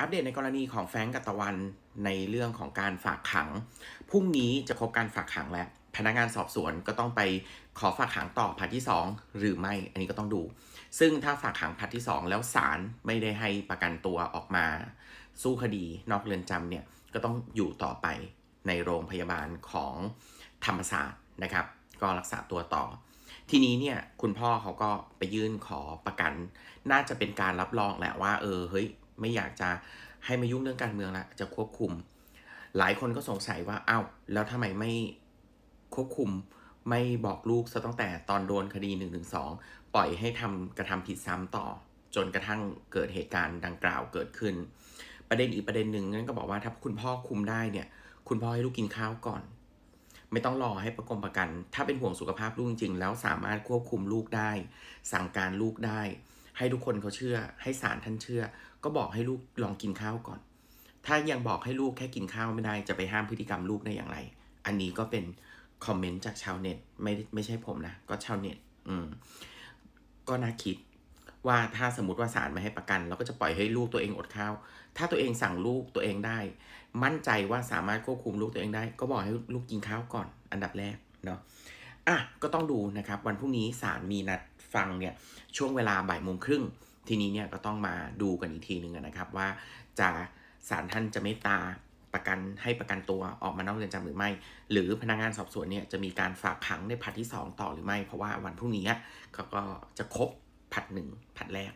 อัปเดตในกรณีของแฟงกับตะวันในเรื่องของการฝากขัง พรุ่งนี้จะครบการฝากขังแล้ว พนักงานสอบสวนก็ต้องไปขอฝากขังต่อผัดที่ 2 หรือไม่ อันนี้ก็ต้องดู ซึ่งถ้าฝากขังผัดที่ 2 แล้วศาลไม่ได้ให้ประกันตัวออกมา สู้คดีนอกเรือนจำเนี่ย ก็ต้องอยู่ต่อไปในโรงพยาบาลของธรรมศาสตร์นะครับ ก็รักษาตัวต่อ ทีนี้เนี่ยคุณพ่อเขาก็ไปยื่นขอประกัน น่าจะเป็นการรับรองแหละว่า เออเฮ้ย ไม่อยากจะให้มายุ่งเรื่องการเมืองละจะควบคุม หลายคนก็สงสัยว่าอ้าวแล้วทำไมไม่ควบคุมไม่บอกลูกซะตั้งแต่ตอนโดนคดี1นึปล่อยให้ทำกระทำผิดซ้ำต่อ จนกระทั่งเกิดเหตุการณ์ดังกล่าวเกิดขึ้น ประเด็นอีกประเด็นหนึ่งนั่นก็บอกว่าถ้าคุณพ่อคุมได้เนี่ย คุณพ่อให้ลูกกินข้าวก่อน ไม่ต้องรอให้ประกงประกัน ถ้าเป็นห่วงสุขภาพลูกจริงๆแล้วสามารถควบคุมลูกได้ สั่งการลูกได้ ให้ทุกคนเขาเชื่อ ให้ศาลท่านเชื่อ ก็บอกให้ลูกลองกินข้าวก่อน ถ้ายังบอกให้ลูกแค่กินข้าวไม่ได้จะไปห้ามพฤติกรรมลูกได้อย่างไร อันนี้ก็เป็นคอมเมนต์จากชาวเน็ตไม่ได้ไม่ใช่ผมนะ ก็ชาวเน็ต อืม ก็น่าคิดว่าถ้าสมมติว่าศาลไม่ให้ประกัน เราก็จะปล่อยให้ลูกตัวเองอดข้าว ถ้าตัวเองสั่งลูกตัวเองได้ มั่นใจว่าสามารถควบคุมลูกตัวเองได้ ก็บอกให้ลูกกินข้าวก่อน อันดับแรกเนาะ อะก็ต้องดูนะครับวันพรุ่งนี้ศาลมีนัดฟังเนี่ยช่วงเวลาบ่ายโมงครึ่งทีนี้เนี่ยก็ต้องมาดูกันอีกทีหนึ่งนะครับว่าจะศาลท่านจะเมตตาประกันให้ประกันตัวออกมานอกเรือนจำหรือไม่ หรือพนักงานสอบสวนเนี่ยจะมีการฝากขังในผัดที่ 2 ต่อหรือไม่ เพราะว่าวันพรุ่งนี้เขาก็จะครบผัดหนึ่งผัดแรก